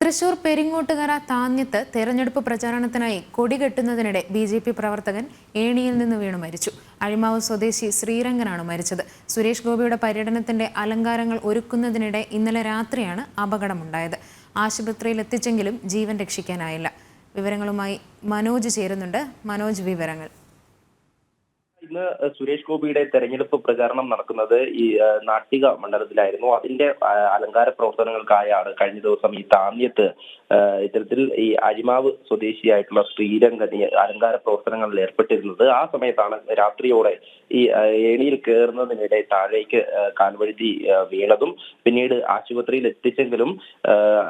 തൃശൂർ പെരിങ്ങോട്ടുകര താന്യത്ത് തെരഞ്ഞെടുപ്പ് പ്രചാരണത്തിനായി കൊടികെട്ടുന്നതിനിടെ B J P പ്രവർത്തകൻ ഏണിയിൽ നിന്ന് വീണു മരിച്ചു. അഴിമാവ് സ്വദേശി ശ്രീരംഗനാണ് മരിച്ചത്. സുരേഷ് ഗോപിയുടെ പര്യടനത്തിന്റെ അലങ്കാരങ്ങൾ ഒരുക്കുന്നതിനിടെ ഇന്നലെ രാത്രിയാണ് അപകടമുണ്ടായത്. ആശുപത്രിയിൽ എത്തിച്ചെങ്കിലും ജീവൻ രക്ഷിക്കാനായില്ല. വിവരങ്ങളുമായി മനോജ് ചേരുന്നുണ്ട്. മനോജ് വിവരങ്ങൾ. ഇന്ന് സുരേഷ് ഗോപിയുടെ തെരഞ്ഞെടുപ്പ് പ്രചാരണം നടക്കുന്നത് ഈ നാട്ടിക മണ്ഡലത്തിലായിരുന്നു. അതിന്റെ അലങ്കാര പ്രവർത്തനങ്ങൾക്കായാണ് കഴിഞ്ഞ ദിവസം ഈ താന്യത്ത് ആ, ഇത്തരത്തിൽ ഈ അരിമാവ് സ്വദേശിയായിട്ടുള്ള ശ്രീരംഗനി അലങ്കാര പ്രവർത്തനങ്ങളിൽ ഏർപ്പെട്ടിരുന്നത്. ആ സമയത്താണ് രാത്രിയോടെ ഈ ഏണിയിൽ കയറുന്നതിനിടെ താഴേക്ക് കാൽവഴുതി വീണതും പിന്നീട് ആശുപത്രിയിൽ എത്തിച്ചെങ്കിലും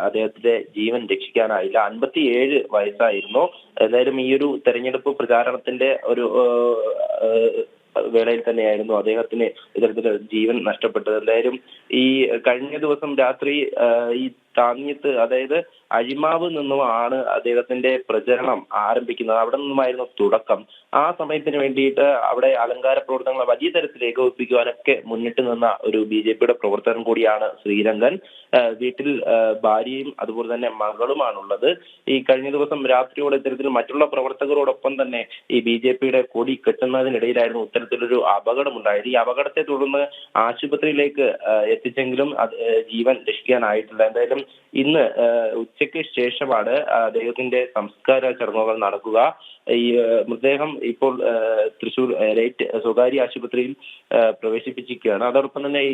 അദ്ദേഹത്തിന്റെ ജീവൻ രക്ഷിക്കാനായില്ല. അൻപത്തിയേഴ് വയസ്സായിരുന്നു. എന്തായാലും ഈ ഒരു തെരഞ്ഞെടുപ്പ് പ്രചാരണത്തിന്റെ ഒരു വേളയിൽ തന്നെയായിരുന്നു അദ്ദേഹത്തിന് ഇത്തരത്തിൽ ജീവൻ നഷ്ടപ്പെട്ടത്. എന്തായാലും ഈ കഴിഞ്ഞ ദിവസം രാത്രി ഈ താന്യത്ത് അതായത് അഴിമാവ് നിന്നുമാണ് അദ്ദേഹത്തിന്റെ പ്രചരണം ആരംഭിക്കുന്നത്. അവിടെ നിന്നുമായിരുന്നു തുടക്കം. ആ സമയത്തിന് വേണ്ടിയിട്ട് അവിടെ അലങ്കാര പ്രവർത്തനങ്ങൾ വലിയ തരത്തിൽ ഏകോപിപ്പിക്കുവാനൊക്കെ മുന്നിട്ട് നിന്ന ഒരു ബി ജെ പിയുടെ പ്രവർത്തകൻ കൂടിയാണ് ശ്രീരംഗൻ. വീട്ടിൽ ഭാര്യയും അതുപോലെ തന്നെ മകളുമാണുള്ളത്. ഈ കഴിഞ്ഞ ദിവസം രാത്രിയോടെ ഇത്തരത്തിൽ മറ്റുള്ള പ്രവർത്തകരോടൊപ്പം തന്നെ ഈ ബി ജെ പിയുടെ കൊടി കെട്ടുന്നതിനിടയിലായിരുന്നു ഇത്തരത്തിലൊരു അപകടമുണ്ടായത്. ഈ അപകടത്തെ തുടർന്ന് ആശുപത്രിയിലേക്ക് എത്തിച്ചെങ്കിലും ജീവൻ രക്ഷിക്കാനായിട്ടില്ല. എന്തായാലും ഇന്ന് ഉച്ചയ്ക്ക് ശേഷമാണ് അദ്ദേഹത്തിന്റെ സംസ്കാര ചടങ്ങുകൾ നടക്കുക. ഈ മൃതദേഹം ഇപ്പോൾ തൃശൂർ റേറ്റ് സ്വകാര്യ ആശുപത്രിയിൽ പ്രവേശിപ്പിച്ചിരിക്കുകയാണ്. അതോടൊപ്പം തന്നെ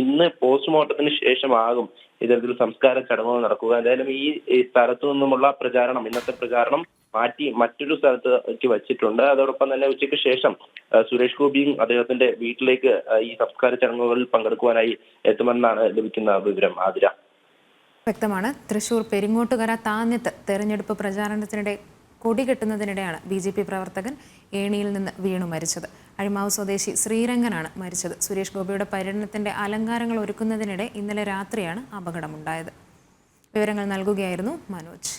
ഇന്ന് പോസ്റ്റ്മോർട്ടത്തിന് ശേഷമാകും ഇത്തരത്തിൽ സംസ്കാര ചടങ്ങുകൾ നടക്കുക. എന്തായാലും ഈ സ്ഥലത്തു നിന്നുമുള്ള പ്രചാരണം ഇന്നത്തെ പ്രചാരണം മാറ്റി മറ്റൊരു സ്ഥലത്തേക്ക് വച്ചിട്ടുണ്ട്. അതോടൊപ്പം തന്നെ ഉച്ചയ്ക്ക് ശേഷം സുരേഷ് ഗോപിയും അദ്ദേഹത്തിന്റെ വീട്ടിലേക്ക് ഈ സംസ്കാര ചടങ്ങുകളിൽ പങ്കെടുക്കുവാനായി എത്തുമെന്നാണ് ലഭിക്കുന്ന വിവരം. ആതിര. വ്യക്തമാണ്. തൃശൂർ പെരിങ്ങോട്ടുകര താന്നിത്ത് തെരഞ്ഞെടുപ്പ് പ്രചാരണത്തിനിടെ കൊടികെട്ടുന്നതിനിടെയാണ് ബി ജെ പി പ്രവർത്തകൻ ഏണിയിൽ നിന്ന് വീണു മരിച്ചത്. അഴിമാവ് സ്വദേശി ശ്രീരംഗനാണ് മരിച്ചത്. സുരേഷ് ഗോപിയുടെ പര്യടനത്തിന്റെ അലങ്കാരങ്ങൾ ഒരുക്കുന്നതിനിടെ ഇന്നലെ രാത്രിയാണ് അപകടമുണ്ടായത്. വിവരങ്ങൾ നൽകുകയായിരുന്നു മനോജ്.